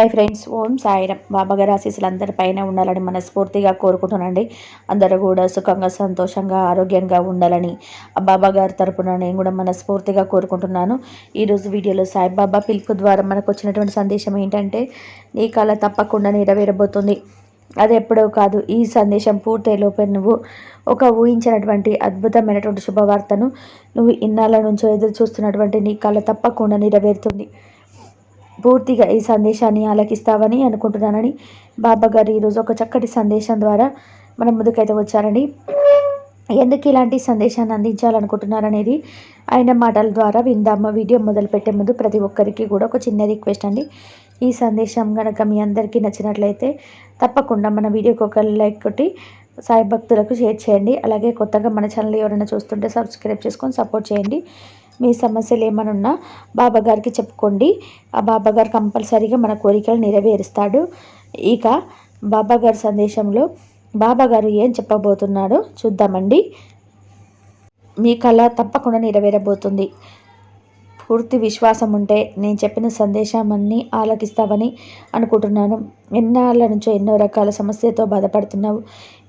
Hi friends ఓం సాయిరం. బాబాగారి ఆశీస్సులు అందరిపైన ఉండాలని మనస్ఫూర్తిగా కోరుకుంటున్నానండి. అందరూ కూడా సుఖంగా సంతోషంగా ఆరోగ్యంగా ఉండాలని బాబాగారి తరపున నేను కూడా మనస్ఫూర్తిగా కోరుకుంటున్నాను. ఈరోజు వీడియోలో సాయిబాబా పిలుపు ద్వారా మనకు వచ్చినటువంటి సందేశం ఏంటంటే నీ కళ తప్పకుండా నెరవేరబోతుంది. అది ఎప్పుడో కాదు ఈ సందేశం పూర్తయిలోపే నువ్వు ఒక ఊహించినటువంటి అద్భుతమైనటువంటి శుభవార్తను నువ్వు ఇన్నాళ్ళ నుంచో ఎదురు చూస్తున్నటువంటి నీ కళ తప్పకుండా నెరవేరుతుంది. పూర్తిగా ఈ సందేశాన్ని ఆలకిస్తావని అనుకుంటున్నానని బాబా గారు ఈరోజు ఒక చక్కటి సందేశం ద్వారా మన ముందుకైతే వచ్చారండి. ఎందుకు ఇలాంటి సందేశాన్ని అందించాలనుకుంటున్నారనేది ఆయన మాటల ద్వారా విందాము. వీడియో మొదలు పెట్టే ముందు ప్రతి ఒక్కరికి కూడా ఒక చిన్న రిక్వెస్ట్ అండి. ఈ సందేశం కనుక మీ అందరికీ నచ్చినట్లయితే తప్పకుండా మన వీడియోకి ఒక లైక్ కొట్టి సాయి భక్తులకు షేర్ చేయండి. అలాగే కొత్తగా మన ఛానల్ ఎవరైనా చూస్తుంటే సబ్స్క్రైబ్ చేసుకొని సపోర్ట్ చేయండి. మీ సమస్యలు ఏమనున్నా బాబాగారికి చెప్పుకోండి. ఆ బాబాగారు కంపల్సరీగా మన కోరికలు నెరవేరుస్తాడు. ఇక బాబాగారి సందేశంలో బాబాగారు ఏం చెప్పబోతున్నాడో చూద్దామండి. మీ కళ తప్పకుండా నెరవేరబోతుంది. పూర్తి విశ్వాసం ఉంటే నేను చెప్పిన సందేశాన్ని ఆలకిస్తావని అనుకుంటున్నాను. ఎన్నాళ్ళ నుంచో ఎన్నో రకాల సమస్యతో బాధపడుతున్నావు.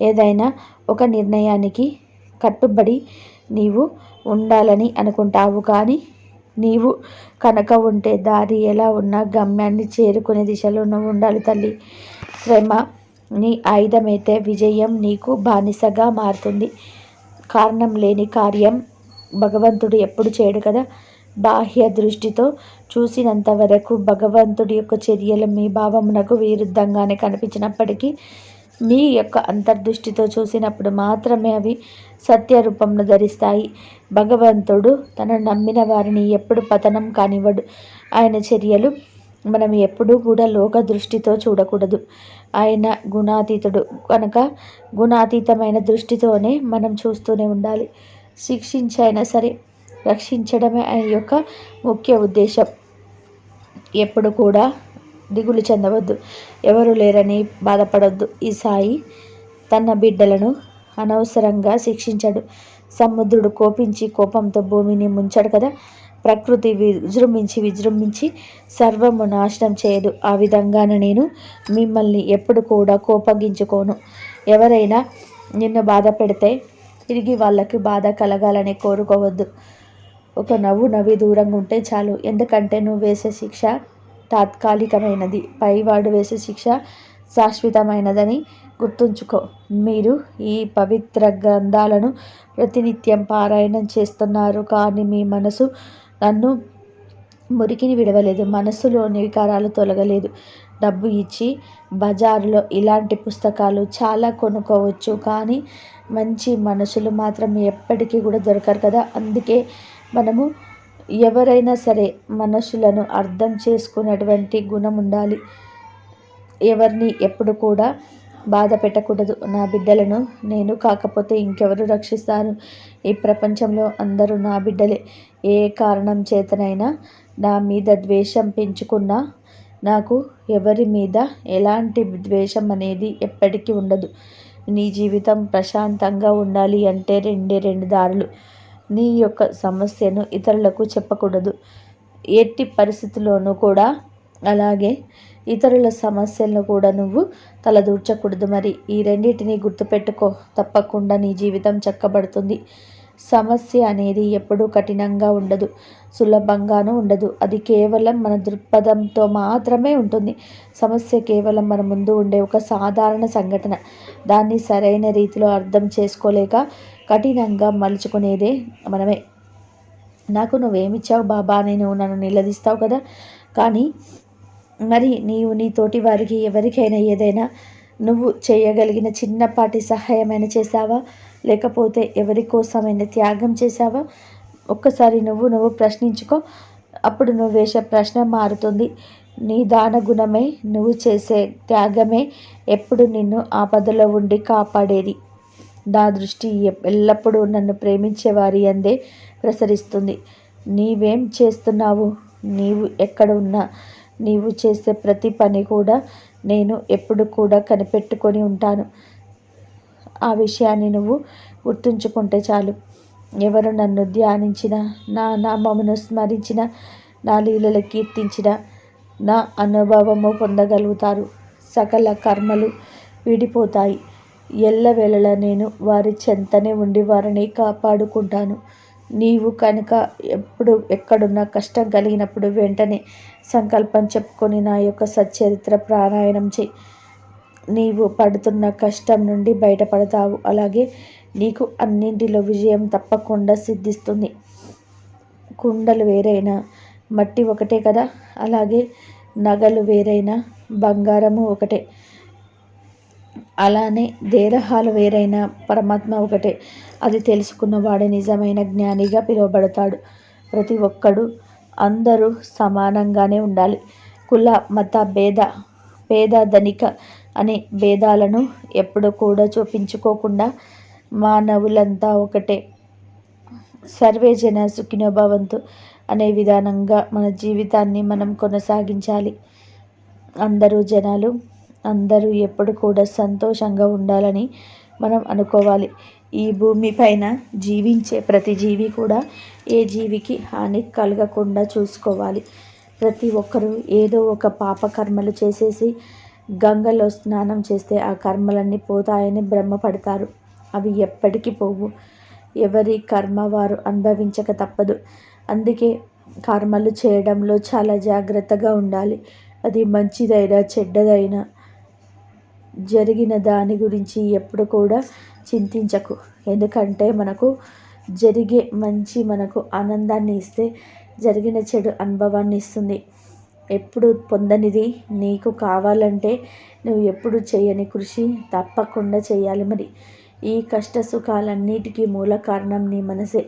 ఏదైనా ఒక నిర్ణయానికి కట్టుబడి నీవు ఉండాలని అనుకుంటావు కానీ నీవు కనుక ఉంటే దారి ఎలా ఉన్నా గమ్యాన్ని చేరుకునే దిశలో నువ్వు ఉండాలి తల్లి. శ్రమ నీ ఆయుధమైతే విజయం నీకు బానిసగా మారుతుంది. కారణం లేని కార్యం భగవంతుడు ఎప్పుడు చేయడు కదా. బాహ్య దృష్టితో చూసినంత వరకు భగవంతుడి యొక్క చర్యలు మీ భావమునకు విరుద్ధంగానే కనిపించినప్పటికీ మీ యొక్క అంతర్దృష్టితో చూసినప్పుడు మాత్రమే అవి సత్య రూపంలో ధరిస్తాయి. భగవంతుడు తనను నమ్మిన వారిని ఎప్పుడు పతనం కానివ్వడు. ఆయన చర్యలు మనం ఎప్పుడూ కూడా లోక దృష్టితో చూడకూడదు. ఆయన గుణాతీతుడు. కనుక గుణాతీతమైన దృష్టితోనే మనం చూస్తూనే ఉండాలి. శిక్షించైనా సరే రక్షించడమే ఆయన యొక్క ముఖ్య ఉద్దేశం. ఎప్పుడు కూడా దిగులు చెందవద్దు. ఎవరు లేరని బాధపడొద్దు. ఈ సాయి తన బిడ్డలను అనవసరంగా శిక్షించడు. సముద్రుడు కోపించి కోపంతో భూమిని ముంచాడు కదా. ప్రకృతి విజృంభించి విజృంభించి సర్వము నాశనం చేయదు. ఆ విధంగానే నేను మిమ్మల్ని ఎప్పుడు కూడా కోపగించుకోను. ఎవరైనా నిన్ను బాధ పెడితే తిరిగి వాళ్ళకి బాధ కలగాలని కోరుకోవద్దు. ఒక నవ్వు నవ్వి దూరంగా ఉంటే చాలు. ఎందుకంటే నువ్వు వేసే శిక్ష తాత్కాలికమైనది. పైవాడు వేసే శిక్ష శాశ్వతమైనదని గుర్తుంచుకో. మీరు ఈ పవిత్ర గ్రంథాలను ప్రతినిత్యం పారాయణం చేస్తున్నారు కానీ మీ మనసు నన్ను మురికిని విడవలేదు. మనసులోని వికారాలు తొలగలేదు. డబ్బు ఇచ్చి బజారులో ఇలాంటి పుస్తకాలు చాలా కొనుక్కోవచ్చు కానీ మంచి మనసులు మాత్రం ఎప్పటికీ కూడా దొరకరు కదా. అందుకే మనము ఎవరైనా సరే మనుషులను అర్థం చేసుకునేటువంటి గుణం ఉండాలి. ఎవరిని ఎప్పుడు కూడా బాధ పెట్టకూడదు. నా బిడ్డలను నేను కాకపోతే ఇంకెవరు రక్షిస్తారు. ఈ ప్రపంచంలో అందరూ నా బిడ్డలే. ఏ కారణం చేతనైనా నా మీద ద్వేషం పెంచుకున్నా నాకు ఎవరి మీద ఎలాంటి ద్వేషం అనేది ఎప్పటికీ ఉండదు. నీ జీవితం ప్రశాంతంగా ఉండాలి అంటే రెండే రెండు దారులు. నీ యొక్క సమస్యను ఇతరులకు చెప్పకూడదు. ఎట్టి పరిస్థితుల్లోనూ కూడా అలాగే ఇతరుల సమస్యలను కూడా నువ్వు తలదూర్చకూడదు. మరి ఈ రెండింటిని గుర్తుపెట్టుకో. తప్పకుండా నీ జీవితం చక్కబడుతుంది. సమస్య అనేది ఎప్పుడూ కఠినంగా ఉండదు. సులభంగానూ ఉండదు. అది కేవలం మన దృక్పథంతో మాత్రమే ఉంటుంది. సమస్య కేవలం మన ముందు ఉండే ఒక సాధారణ సంఘటన. దాన్ని సరైన రీతిలో అర్థం చేసుకోలేక కఠినంగా మలుచుకునేదే మనమే. నాకు నువ్వేమిచ్చావు బాబా? అని నువ్వు నన్ను నిలదీస్తావు కదా? కానీ మరి నీవు నీ తోటి వారికి ఎవరికైనా ఏదైనా నువ్వు చేయగలిగిన చిన్నపాటి సహాయమైనా చేసావా లేకపోతే ఎవరి కోసమైనా త్యాగం చేసావా ఒక్కసారి నువ్వు నువ్వు ప్రశ్నించుకో. అప్పుడు నువ్వు వేసే ప్రశ్న మారుతుంది. నీ దాన గుణమే నువ్వు చేసే త్యాగమే ఎప్పుడు నిన్ను ఆపదలో ఉండి కాపాడేది. నా దృష్టి ఎల్లప్పుడూ నన్ను ప్రేమించే వారి అందే ప్రసరిస్తుంది. నీవేం చేస్తున్నావు? నీవు ఎక్కడ ఉన్నా నీవు చేసే ప్రతి పని కూడా నేను ఎప్పుడు కూడా కనిపెట్టుకొని ఉంటాను. ఆ విషయాన్ని నువ్వు గుర్తుంచుకుంటే చాలు. ఎవరు నన్ను ధ్యానించిన నా నామమును స్మరించిన నా లీలలు కీర్తించిన నా అనుభవము పొందగలుగుతారు. సకల కర్మలు విడిపోతాయి. ఎల్లవేళలా నేను వారి చెంతనే ఉండి వారిని కాపాడుకుంటాను. నీవు కనుక ఎప్పుడు ఎక్కడున్నా కష్టం కలిగినప్పుడు వెంటనే సంకల్పం చెప్పుకొని నా యొక్క సచ్చరిత్ర ప్రాణాయణం చేయి. నీవు పడుతున్న కష్టం నుండి బయటపడతావు. అలాగే నీకు అన్నింటిలో విజయం తప్పకుండా సిద్ధిస్తుంది. కుండలు వేరైనా మట్టి ఒకటే కదా? అలాగే నగలు వేరైనా బంగారము ఒకటే. అలానే దేరహాలు వేరైన పరమాత్మ ఒకటే. అది తెలుసుకున్నవాడే నిజమైన జ్ఞానిగా పిలువబడతాడు. ప్రతి ఒక్కడు అందరూ సమానంగానే ఉండాలి. కుల మత భేద పేద ధనిక అనే భేదాలను ఎప్పుడు కూడా చూపించుకోకుండా మానవులంతా ఒకటే. సర్వే జన సుఖినోభవంతు అనే విధానంగా మన జీవితాన్ని మనం కొనసాగించాలి. అందరూ జనాలు అందరూ ఎప్పుడు కూడా సంతోషంగా ఉండాలని మనం అనుకోవాలి. ఈ భూమి పైన జీవించే ప్రతి జీవి కూడా ఏ జీవికి హాని కలగకుండా చూసుకోవాలి. ప్రతి ఒక్కరూ ఏదో ఒక పాప కర్మలు చేసేసి గంగలో స్నానం చేస్తే ఆ కర్మలన్నీ పోతాయని భ్రమపడతారు. అవి ఎప్పటికీ పోవు. ఎవరి కర్మ వారు అనుభవించక తప్పదు. అందుకే కర్మలు చేయడంలో చాలా జాగ్రత్తగా ఉండాలి. అది మంచిదైనా చెడ్డదైనా జరిగిన దాని గురించి ఎప్పుడు కూడా చింతించకు. ఎందుకంటే మనకు జరిగే మంచి మనకు ఆనందాన్ని ఇస్తే జరిగిన చెడు అనుభవాన్ని ఇస్తుంది. ఎప్పుడు పొందనిది నీకు కావాలంటే నువ్వు ఎప్పుడు చేయని కృషి తప్పకుండా చేయాలి మరి. ఈ కష్ట సుఖాలన్నిటికీ మూల కారణం నీ మనసే.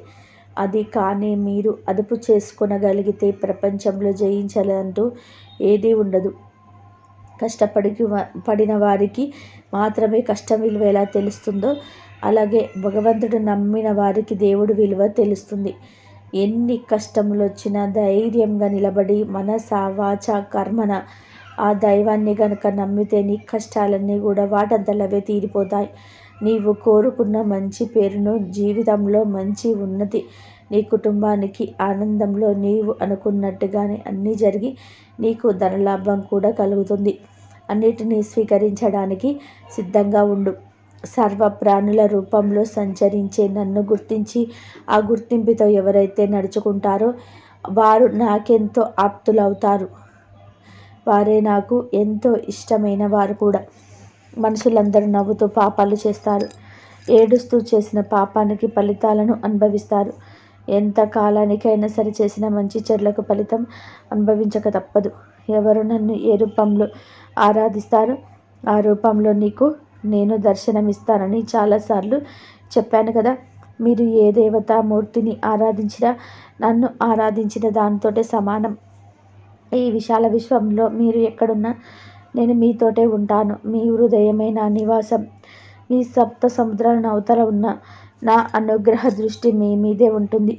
అది కానీ మీరు అదుపు చేసుకొనగలిగితే ప్రపంచంలో జయించాలంటూ ఏదీ ఉండదు. కష్టపడి పడిన వారికి మాత్రమే కష్టం విలువ ఎలా తెలుస్తుందో అలాగే భగవంతుడు నమ్మిన వారికి దేవుడు విలువ తెలుస్తుంది. ఎన్ని కష్టములు వచ్చినా ధైర్యంగా నిలబడి మనస వాచ కర్మన ఆ దైవాన్ని గనక నమ్మితే నీ కష్టాలన్నీ కూడా వాటంతలవే తీరిపోతాయి. నీవు కోరుకున్న మంచి పేరును జీవితంలో మంచి ఉన్నతి నీ కుటుంబానికి ఆనందంలో నీవు అనుకున్నట్టుగానే అన్నీ జరిగి నీకు ధనలాభం కూడా కలుగుతుంది. అన్నిటినీ స్వీకరించడానికి సిద్ధంగా ఉండు. సర్వ ప్రాణుల రూపంలో సంచరించే నన్ను గుర్తించి ఆ గుర్తింపుతో ఎవరైతే నడుచుకుంటారో వారు నాకెంతో ఆప్తులవుతారు. వారే నాకు ఎంతో ఇష్టమైన వారు కూడా. మనుషులందరూ నవ్వుతూ పాపాలు చేస్తారు. ఏడుస్తూ చేసిన పాపానికి ఫలితాలను అనుభవిస్తారు. ఎంత కాలానికైనా సరి చేసిన మంచి చెడులకు ఫలితం అనుభవించక తప్పదు. ఎవరు నన్ను ఏ రూపంలో ఆరాధిస్తారో? ఆ రూపంలో నీకు నేను దర్శనమిస్తానని చాలాసార్లు చెప్పాను కదా. మీరు ఏ దేవతామూర్తిని ఆరాధించినా నన్ను ఆరాధించిన దానితోటే సమానం. ఈ విశాల విశ్వంలో మీరు ఎక్కడున్నా నేను మీతోటే ఉంటాను. మీ హృదయమే నా నివాసం. మీ సప్త సముద్రాల అవతల ఉన్న నా అనుగ్రహ దృష్టి మీ మీదే ఉంటుంది.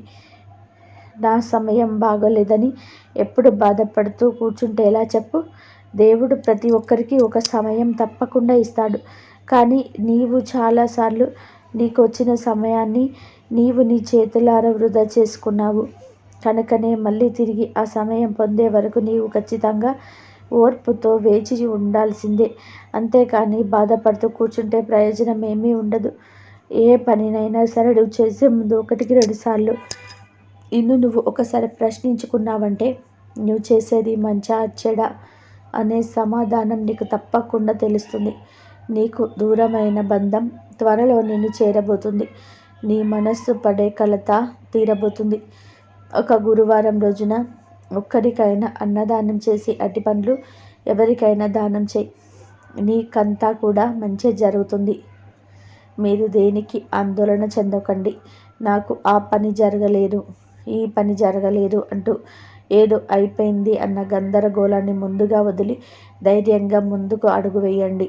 నా సమయం బాగోలేదని ఎప్పుడు బాధపడుతూ కూర్చుంటే ఎలా చెప్పు? దేవుడు ప్రతి ఒక్కరికి ఒక సమయం తప్పకుండా ఇస్తాడు. కానీ నీవు చాలాసార్లు నీకు వచ్చిన సమయాన్ని నీవు నీ చేతులార వృధా చేసుకున్నావు. కనుకనే మళ్ళీ తిరిగి ఆ సమయం పొందే వరకు నీవు ఖచ్చితంగా ఓర్పుతో వేచి ఉండాల్సిందే. అంతేకాని బాధపడుతూ కూర్చుంటే ప్రయోజనం ఏమీ ఉండదు. ఏ పనినైనా సరే నువ్వు చేసే ముందు ఒకటికి రెండు సార్లు. ఇన్ను నువ్వు ఒకసారి ప్రశ్నించుకున్నావంటే నువ్వు చేసేది మంచా చెడ అనే సమాధానం నీకు తప్పకుండా తెలుస్తుంది. నీకు దూరమైన బంధం త్వరలో నిన్ను చేరబోతుంది. నీ మనస్సు పడే కలత తీరబోతుంది. ఒక గురువారం రోజున ఒక్కరికైనా అన్నదానం చేసి అట్టి పనులు ఎవరికైనా దానం చేయి. నీకంతా కూడా మంచి జరుగుతుంది. మీరు దేనికి ఆందోళన చెందకండి? నాకు ఆ పని జరగలేదు. ఈ పని జరగలేదు అంటూ ఏదో అయిపోయింది అన్న గందరగోళాన్ని ముందుగా వదిలి ధైర్యంగా ముందుకు అడుగు వేయండి.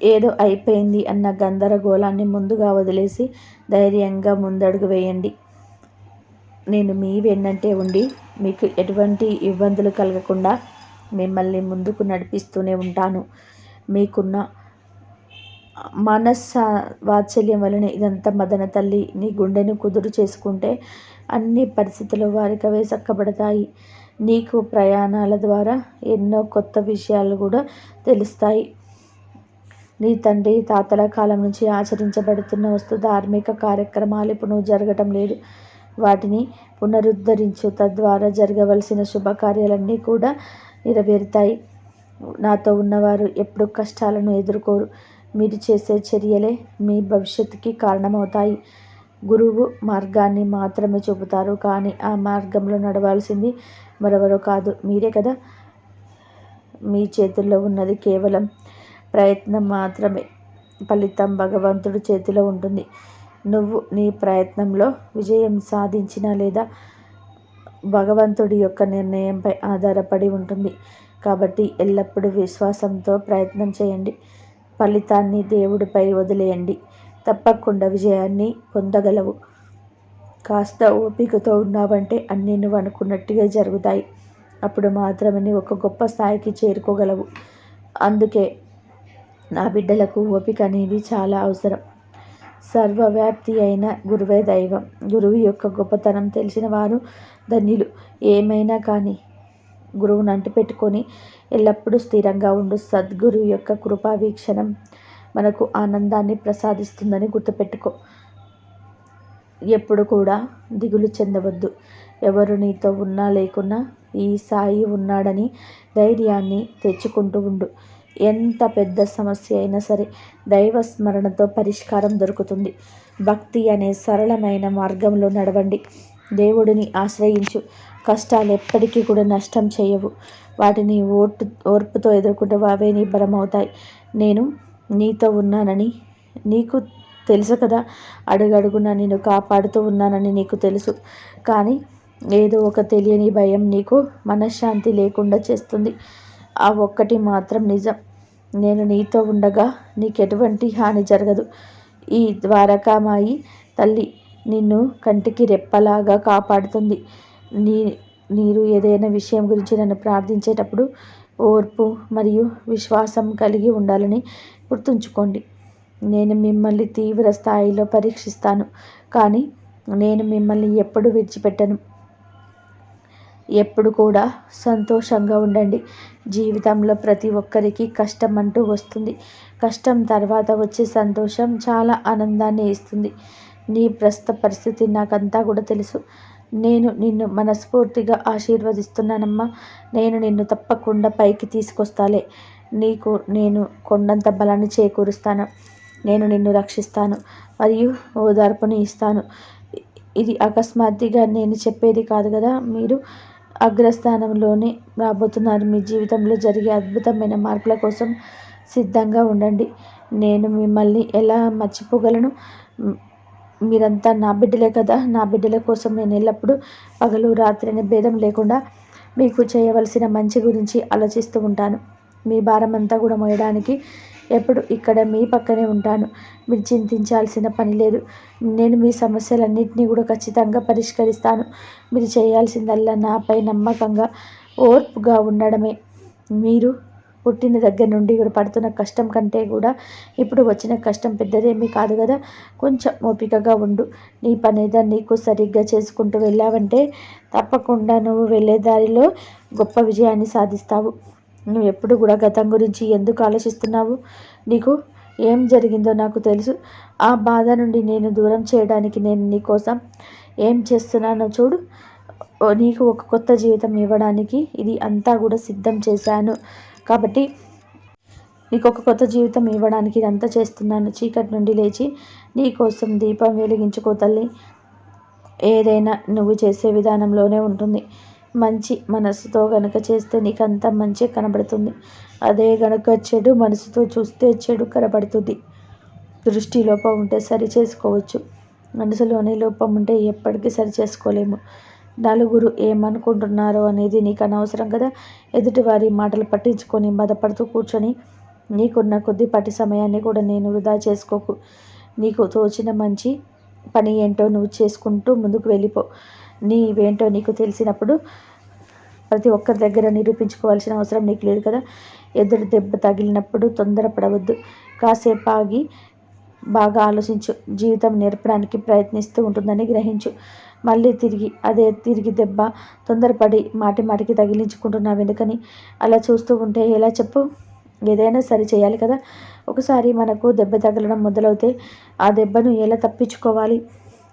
ఏదో అయిపోయింది అన్న గందరగోళాన్ని ముందుగా వదిలేసి ధైర్యంగా ముందడుగు వేయండి. నేను మీ వెన్నంటే ఉండి మీకు ఎటువంటి ఇబ్బందులు కలగకుండా మిమ్మల్ని ముందుకు నడిపిస్తూనే ఉంటాను. మీకున్న మనస్స వాత్సల్యం వలన ఇదంతా మదన తల్లి నీ గుండెను కుదురు చేసుకుంటే అన్ని పరిస్థితులు వారికవే చక్కబడతాయి. నీకు ప్రయాణాల ద్వారా ఎన్నో కొత్త విషయాలు కూడా తెలుస్తాయి. నీ తండ్రి తాతల కాలం నుంచి ఆచరించబడుతున్న వస్తు ధార్మిక కార్యక్రమాలు ఇప్పుడు జరగటం లేదు. వాటిని పునరుద్ధరించు. తద్వారా జరగవలసిన శుభకార్యాలన్నీ కూడా నెరవేరుతాయి. నాతో ఉన్నవారు ఎప్పుడు కష్టాలను ఎదుర్కోరు. మీరు చేసే చర్యలే మీ భవిష్యత్తుకి కారణమవుతాయి. గురువు మార్గాన్ని మాత్రమే చూపుతారు. కానీ ఆ మార్గంలో నడవాల్సింది మరెవరో కాదు. మీరే కదా మీ చేతుల్లో ఉన్నది కేవలం ప్రయత్నం మాత్రమే. ఫలితం భగవంతుడి చేతిలో ఉంటుంది. నువ్వు నీ ప్రయత్నంలో విజయం సాధించినా లేదా భగవంతుడి యొక్క నిర్ణయంపై ఆధారపడి ఉంటుంది. కాబట్టి ఎల్లప్పుడూ విశ్వాసంతో ప్రయత్నం చేయండి. ఫలితాన్ని దేవుడిపై వదిలేయండి. తప్పకుండా విజయాన్ని పొందగలవు. కాస్త ఓపికతో ఉన్నావంటే అన్నీ నువ్వు అనుకున్నట్టుగా జరుగుతాయి. అప్పుడు మాత్రమే నువ్వు ఒక గొప్ప స్థాయికి చేరుకోగలవు. అందుకే నా బిడ్డలకు ఓపిక అనేది చాలా అవసరం. సర్వవ్యాప్తి అయిన గురువే దైవం. గురువు యొక్క గొప్పతనం తెలిసిన వారు ధన్యులు. ఏమైనా కానీ గురువును అంటిపెట్టుకొని ఎల్లప్పుడూ స్థిరంగా ఉండు. సద్గురు యొక్క కృపా వీక్షణం మనకు ఆనందాన్ని ప్రసాదిస్తుందని గుర్తుపెట్టుకో. ఎప్పుడు కూడా దిగులు చెందవద్దు. ఎవరు నీతో ఉన్నా లేకున్నా ఈ సాయి ఉన్నాడని ధైర్యాన్ని తెచ్చుకుంటూ ఉండు. ఎంత పెద్ద సమస్య అయినా సరే దైవ స్మరణతో పరిష్కారం దొరుకుతుంది. భక్తి అనే సరళమైన మార్గంలో నడవండి. దేవుడిని ఆశ్రయించు. కష్టాలు ఎప్పటికీ కూడా నష్టం చేయవు. వాటిని ఓటు ఓర్పుతో ఎదుర్కొంటే అవే నీ బలమవుతాయి. నేను నీతో ఉన్నానని నీకు తెలుసు కదా. అడుగడుగున నేను కాపాడుతూ ఉన్నానని నీకు తెలుసు. కానీ ఏదో ఒక తెలియని భయం నీకు మనశ్శాంతి లేకుండా చేస్తుంది. ఆ ఒక్కటి మాత్రం నిజం. నేను నీతో ఉండగా నీకు ఎటువంటి హాని జరగదు. ఈ ద్వారకామాయి తల్లి నిన్ను కంటికి రెప్పలాగా కాపాడుతుంది. నీ మీరు ఏదైనా విషయం గురించి నన్ను ప్రార్థించేటప్పుడు ఓర్పు మరియు విశ్వాసం కలిగి ఉండాలని గుర్తుంచుకోండి. నేను మిమ్మల్ని తీవ్ర స్థాయిలో పరీక్షిస్తాను కానీ నేను మిమ్మల్ని ఎప్పుడు విడిచిపెట్టను. ఎప్పుడు కూడా సంతోషంగా ఉండండి. జీవితంలో ప్రతి ఒక్కరికి కష్టం అంటూ వస్తుంది. కష్టం తర్వాత వచ్చే సంతోషం చాలా ఆనందాన్ని ఇస్తుంది. నీ ప్రస్తుత పరిస్థితి నాకంతా కూడా తెలుసు. నేను నిన్ను మనస్ఫూర్తిగా ఆశీర్వదిస్తున్నానమ్మా. నేను నిన్ను తప్పకుండా పైకి తీసుకొస్తాలే. నీకు నేను కొండంత బలాన్ని చేకూరుస్తాను. నేను నిన్ను రక్షిస్తాను మరియు ఓదార్పుని ఇస్తాను. ఇది అకస్మాత్తుగా నేను చెప్పేది కాదు కదా? మీరు అగ్రస్థానంలోనే రాబోతున్నారు. మీ జీవితంలో జరిగే అద్భుతమైన మార్పుల కోసం సిద్ధంగా ఉండండి. నేను మిమ్మల్ని ఎలా మర్చిపోగలను? మీరంతా నా బిడ్డలే కదా. నా బిడ్డల కోసం నేను ఎల్లప్పుడూ పగలు రాత్రి అనే భేదం లేకుండా మీకు చేయవలసిన మంచి గురించి ఆలోచిస్తూ ఉంటాను. మీ భారం అంతా కూడా మోయడానికి ఎప్పుడు ఇక్కడ మీ పక్కనే ఉంటాను. మీరు చింతించాల్సిన పని లేదు. నేను మీ సమస్యలన్నింటినీ కూడా ఖచ్చితంగా పరిష్కరిస్తాను. మీరు చేయాల్సిందల్లా నాపై నమ్మకంగా ఓర్పుగా ఉండడమే. మీరు పుట్టిన దగ్గర నుండి ఇక్కడ పడుతున్న కష్టం కంటే కూడా ఇప్పుడు వచ్చిన కష్టం పెద్దదేమీ కాదు కదా. కొంచెం ఓపికగా ఉండు. నీ పని ఏదో నీకు సరిగ్గా చేసుకుంటూ వెళ్ళావంటే తప్పకుండా నువ్వు వెళ్ళే దారిలో గొప్ప విజయాన్ని సాధిస్తావు. నువ్వు ఎప్పుడు కూడా గతం గురించి ఎందుకు ఆలోచిస్తున్నావు? నీకు ఏం జరిగిందో నాకు తెలుసు. ఆ బాధ నుండి నేను దూరం చేయడానికి నేను నీకోసం ఏం చేస్తున్నానో చూడు. నీకు ఒక కొత్త జీవితం ఇవ్వడానికి ఇది అంతా కూడా సిద్ధం చేశాను. కాబట్టి నీకు ఒక కొత్త జీవితం ఇవ్వడానికి ఇదంతా చేస్తున్నాను. చీకటి నుండి లేచి నీ కోసం దీపం వెలిగించుకో తల్లి. ఏదైనా నువ్వు చేసే విధానంలోనే ఉంటుంది. మంచి మనసుతో గనక చేస్తే నీకు అంతా మంచి కనబడుతుంది. అదే గనక చెడు మనసుతో చూస్తే చెడు కనబడుతుంది. దృష్టి లోపం ఉంటే సరి చేసుకోవచ్చు. మనసులోనే లోపం ఉంటే ఎప్పటికీ సరి చేసుకోలేము. నలుగురు ఏమనుకుంటున్నారో అనేది నీకు అనవసరం కదా? ఎదుటివారి మాటలు పట్టించుకొని బాధపడుతూ కూర్చొని నీకున్న కొద్దిపాటి సమయాన్ని కూడా నేను వృధా చేసుకోకు. నీకు తోచిన మంచి పని ఏంటో నువ్వు చేసుకుంటూ ముందుకు వెళ్ళిపో. నీవేంటో నీకు తెలిసినప్పుడు ప్రతి ఒక్కరి దగ్గర నిరూపించుకోవాల్సిన అవసరం నీకు లేదు కదా? ఎదురు దెబ్బ తగిలినప్పుడు తొందరపడవద్దు. కాసేపు ఆగి బాగా ఆలోచించు. జీవితం నేర్పడానికి ప్రయత్నిస్తూ ఉంటుందని గ్రహించు. మళ్ళీ తిరిగి అదే తిరిగి దెబ్బ తొందరపడి మాటి మాటికి తగిలించుకుంటున్నావు ఎందుకని? అలా చూస్తూ ఉంటే ఎలా చెప్పు? ఏదైనా సరి చేయాలి కదా? ఒకసారి మనకు దెబ్బ తగలడం మొదలవుతే ఆ దెబ్బను ఎలా తప్పించుకోవాలి?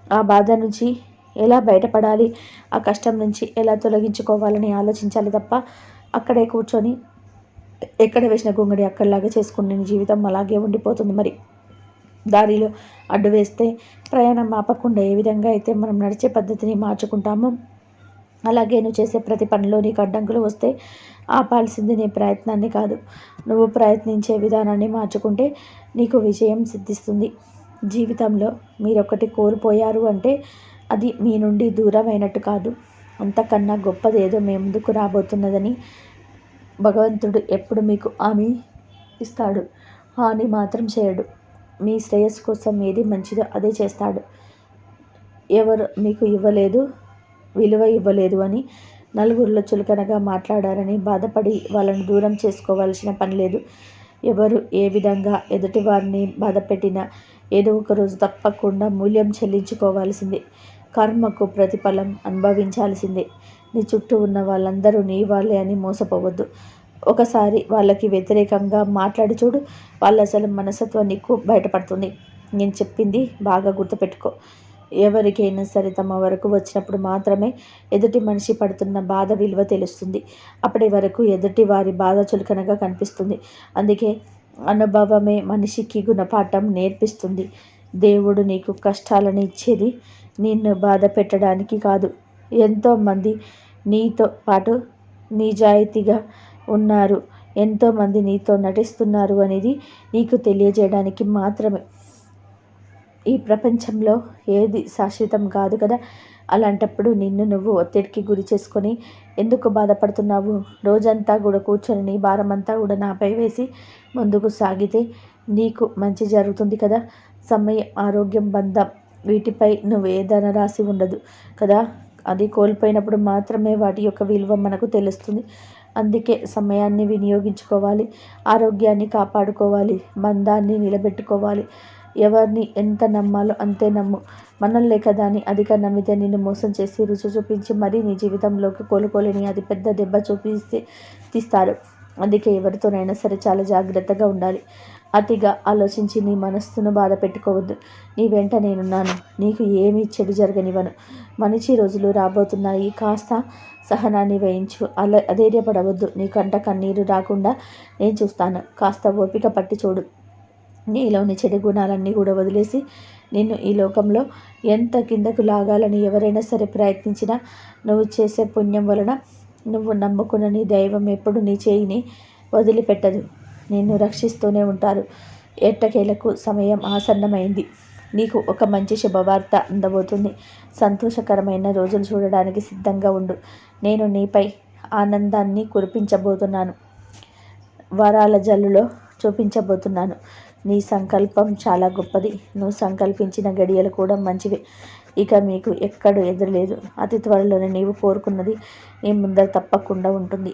ఆ బాధ నుంచి ఎలా బయటపడాలి? ఆ కష్టం నుంచి ఎలా తొలగించుకోవాలని ఆలోచించాలి తప్ప అక్కడే కూర్చొని ఎక్కడ వేసిన గొంగడి అక్కడలాగా చేసుకుని నేను జీవితం అలాగే ఉండిపోతుంది మరి. దారిలో అడ్డు వేస్తే ప్రయాణం ఆపకుండా ఏ విధంగా అయితే మనం నడిచే పద్ధతిని మార్చుకుంటామో అలాగే నువ్వు చేసే ప్రతి పనిలో నీకు అడ్డంకులు వస్తే ఆపాల్సింది నీ ప్రయత్నాన్ని కాదు. నువ్వు ప్రయత్నించే విధానాన్ని మార్చుకుంటే నీకు విజయం సిద్ధిస్తుంది. జీవితంలో మీరొకటి కోల్పోయారు అంటే అది మీ నుండి దూరమైనట్టు కాదు. అంతకన్నా గొప్పదేదో మీ ముందుకు రాబోతున్నదని భగవంతుడు ఎప్పుడు మీకు హామీ ఇస్తాడు. హాని మాత్రం చేయడు. మీ శ్రేయస్సు కోసం ఏది మంచిదో అదే చేస్తాడు. ఎవరు మీకు ఇవ్వలేదు విలువ ఇవ్వలేదు అని నలుగురిలో చులకనగా మాట్లాడారని బాధపడి వాళ్ళను దూరం చేసుకోవాల్సిన పని లేదు. ఎవరు ఏ విధంగా ఎదుటి వారిని బాధపెట్టినా ఏదో ఒక రోజు తప్పకుండా మూల్యం చెల్లించుకోవాల్సిందే. కర్మకు ప్రతిఫలం అనుభవించాల్సిందే. నీ చుట్టూ ఉన్న వాళ్ళందరూ నీ వాళ్ళే అని మోసపోవద్దు. ఒకసారి వాళ్ళకి వ్యతిరేకంగా మాట్లాడి చూడు. వాళ్ళు అసలు మనస్తత్వం నీకు బయటపడుతుంది. నేను చెప్పింది బాగా గుర్తుపెట్టుకో. ఎవరికైనా సరే తమ వరకు వచ్చినప్పుడు మాత్రమే ఎదుటి మనిషి పడుతున్న బాధ విలువ తెలుస్తుంది. అప్పటి వరకు ఎదుటి వారి బాధ చులకనగా కనిపిస్తుంది. అందుకే అనుభవమే మనిషికి గుణపాఠం నేర్పిస్తుంది. దేవుడు నీకు కష్టాలను ఇచ్చేది నిన్ను బాధ పెట్టడానికి కాదు. ఎంతోమంది నీతో పాటు నిజాయితీగా ఉన్నారు. ఎంతోమంది నీతో నటిస్తున్నారు అనేది నీకు తెలియజేయడానికి మాత్రమే. ఈ ప్రపంచంలో ఏది శాశ్వతం కాదు కదా? అలాంటప్పుడు నిన్ను నువ్వు ఒత్తిడికి గురి చేసుకొని ఎందుకు బాధపడుతున్నావు? రోజంతా కూడా కూర్చొని నీ భారమంతా కూడా నాపై వేసి ముందుకు సాగితే నీకు మంచి జరుగుతుంది కదా? సమయం ఆరోగ్యం బంధం వీటిపై నువ్వు ఏదైనా రాసి ఉండదు కదా? అది కోల్పోయినప్పుడు మాత్రమే వాటి యొక్క విలువ మనకు తెలుస్తుంది. అందుకే సమయాన్ని వినియోగించుకోవాలి ఆరోగ్యాన్ని కాపాడుకోవాలి బంధాన్ని నిలబెట్టుకోవాలి. ఎవరిని ఎంత నమ్మాలో అంతే నమ్ము. మనల్నే కదా అని అధిక నమ్మితే నిన్ను మోసం చేసి రుచి చూపించి మరీ నీ జీవితంలోకి కోలుకోలేని అది పెద్ద దెబ్బ చూపిస్తే తీస్తారు. అందుకే ఎవరితోనైనా సరే చాలా జాగ్రత్తగా ఉండాలి. అతిగా ఆలోచించి నీ మనస్సును బాధ పెట్టుకోవద్దు. నీ వెంట నేనున్నాను. నీకు ఏమీ చెడు జరగనివ్వను. మంచి రోజులు రాబోతున్నాయి. కాస్త సహనాన్ని వేయించు. అలా అధైర్యపడవద్దు. నీ కంట కన్నీరు రాకుండా నేను చూస్తాను. కాస్త ఓపిక పట్టి చూడు. నీలోని చెడు గుణాలన్నీ కూడా వదిలేసి నిన్ను ఈ లోకంలో ఎంత కిందకు లాగాలని ఎవరైనా సరే ప్రయత్నించినా నువ్వు చేసే పుణ్యం వలన నువ్వు నమ్ముకున్న నీ దైవం ఎప్పుడు నీ చేయిని వదిలిపెట్టదు. నిన్ను రక్షిస్తూనే ఉంటారు. ఎట్టకేలకు సమయం ఆసన్నమైంది. నీకు ఒక మంచి శుభవార్త అందబోతుంది. సంతోషకరమైన రోజులు చూడడానికి సిద్ధంగా ఉండు. నేను నీపై ఆనందాన్ని కురిపించబోతున్నాను. వరాల జల్లులో చూపించబోతున్నాను. నీ సంకల్పం చాలా గొప్పది. నువ్వు సంకల్పించిన గడియలు కూడా మంచివే. ఇక మీకు ఎక్కడ ఎదురులేదు. అతి త్వరలోనే నీవు కోరుకున్నది నీ ముందర తప్పకుండా ఉంటుంది.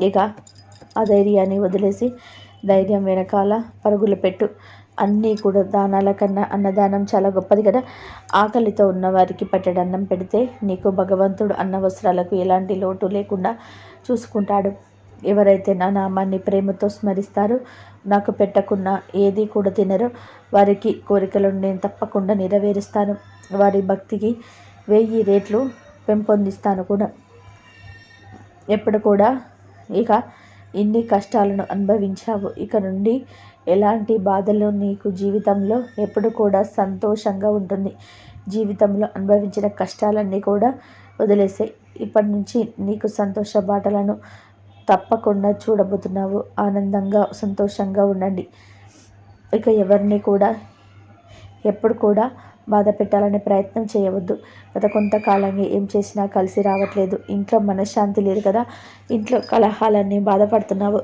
ఇక ఆ ధైర్యాన్ని వదిలేసి ధైర్యం వెనకాల పరుగులు పెట్టు. అన్నీ కూడా దానాల కన్నా అన్నదానం చాలా గొప్పది కదా. ఆకలితో ఉన్నవారికి పట్టెడన్నం పెడితే నీకు భగవంతుడు అన్న వస్త్రాలకు ఎలాంటి లోటు లేకుండా చూసుకుంటాడు. ఎవరైతే నా నామాన్ని ప్రేమతో స్మరిస్తారో నాకు పెట్టకున్న ఏది కూడా తినరో వారికి కోరికలను నేను తప్పకుండా నెరవేరుస్తాను. వారి భక్తికి వెయ్యి రేట్లు పెంపొందిస్తాను కూడా. ఎప్పుడు కూడా ఇక ఇన్ని కష్టాలను అనుభవించావు. ఇక నుండి ఎలాంటి బాధలు నీకు జీవితంలో? ఎప్పుడు కూడా సంతోషంగా ఉంటుంది. జీవితంలో అనుభవించిన కష్టాలన్నీ కూడా వదిలేసే ఇప్పటి నుంచి నీకు సంతోష బాటలను తప్పకుండా చూడబోతున్నావు. ఆనందంగా సంతోషంగా ఉండండి. ఇక ఎవరిని కూడా ఎప్పుడు కూడా బాధ పెట్టాలనే ప్రయత్నం చేయవద్దు. గత కొంతకాలంగా ఏం చేసినా కలిసి రావట్లేదు. ఇంట్లో మనశ్శాంతి లేదు కదా? ఇంట్లో కలహాలన్నీ బాధపడుతున్నావు.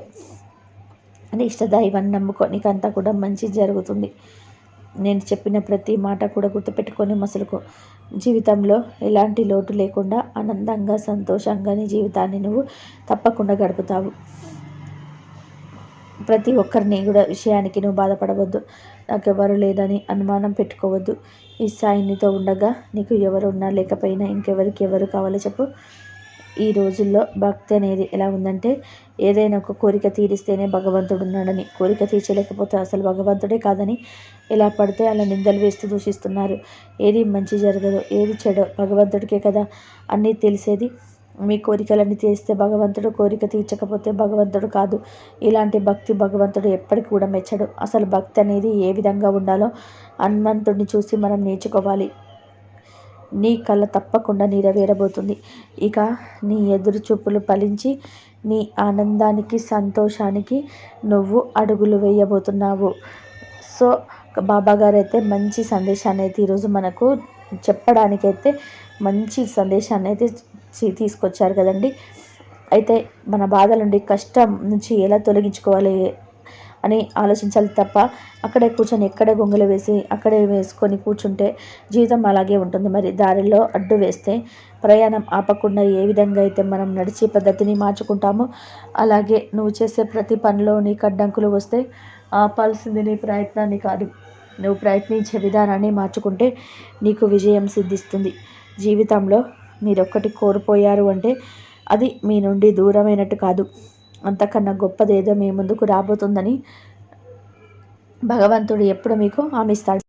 అని ఇష్టదైవాన్ని నమ్ముకో నీకంతా కూడా మంచి జరుగుతుంది. నేను చెప్పిన ప్రతి మాట కూడా గుర్తుపెట్టుకొని మసలుకో. జీవితంలో ఎలాంటి లోటు లేకుండా ఆనందంగా సంతోషంగా నీ జీవితాన్ని నువ్వు తప్పకుండా గడుపుతావు. ప్రతి ఒక్కరిని కూడా విషయానికి నువ్వు బాధపడవద్దు. నాకు ఎవరు లేదని అనుమానం పెట్టుకోవద్దు. ఈ సాయి నీతో ఉండగా నీకు ఎవరు ఉన్నా లేకపోయినా ఇంకెవరికి ఎవరు కావాలో చెప్పు? ఈ రోజుల్లో భక్తి అనేది ఎలా ఉందంటే ఏదైనా ఒక కోరిక తీరిస్తేనే భగవంతుడు ఉన్నాడని కోరిక తీర్చలేకపోతే అసలు భగవంతుడే కాదని ఎలా పడితే అలా నిందలు వేస్తూ దూషిస్తున్నారు. ఏది మంచి జరగదు ఏది చెడో భగవంతుడికే కదా అన్నీ తెలిసేది. మీ కోరికలన్నీ తీరిస్తే భగవంతుడు కోరిక తీర్చకపోతే భగవంతుడు కాదు. ఇలాంటి భక్తి భగవంతుడు ఎప్పటికి కూడా మెచ్చడు. అసలు భక్తి అనేది ఏ విధంగా ఉండాలో హనుమంతుడిని చూసి మనం నేర్చుకోవాలి. నీ కళ తప్పకుండా నెరవేరబోతుంది. ఇక నీ ఎదురు చూపులు ఫలించి నీ ఆనందానికి సంతోషానికి నువ్వు అడుగులు వేయబోతున్నావు. సో బాబా గారు అయితే మంచి సందేశాన్ని అయితే ఈరోజు మనకు చెప్పడానికైతే మంచి సందేశాన్ని అయితే తీసుకొచ్చారు కదండి. అయితే మన బాధల నుండి కష్టం నుంచి ఎలా తొలగించుకోవాలి అని ఆలోచించాలి తప్ప అక్కడే కూర్చొని ఎక్కడే గొంగలు వేసి అక్కడే వేసుకొని కూర్చుంటే జీవితం అలాగే ఉంటుంది. మరి దారిలో అడ్డు వేస్తే ప్రయాణం ఆపకుండా ఏ విధంగా అయితే మనం నడిచే పద్ధతిని మార్చుకుంటామో అలాగే నువ్వు చేసే ప్రతి పనిలో నీకు అడ్డంకులు వస్తే ఆపాల్సింది నీ ప్రయత్నాన్ని కాదు. నువ్వు ప్రయత్నించే విధానాన్ని మార్చుకుంటే నీకు విజయం సిద్ధిస్తుంది. జీవితంలో మీరు ఒక్కటి కోల్పోయారు అంటే అది మీ నుండి దూరమైనట్టు కాదు. అంతకన్నా గొప్పదేదో మీ ముందుకు రాబోతుందని భగవంతుడు ఎప్పుడు మీకు హామీ ఇస్తాడు.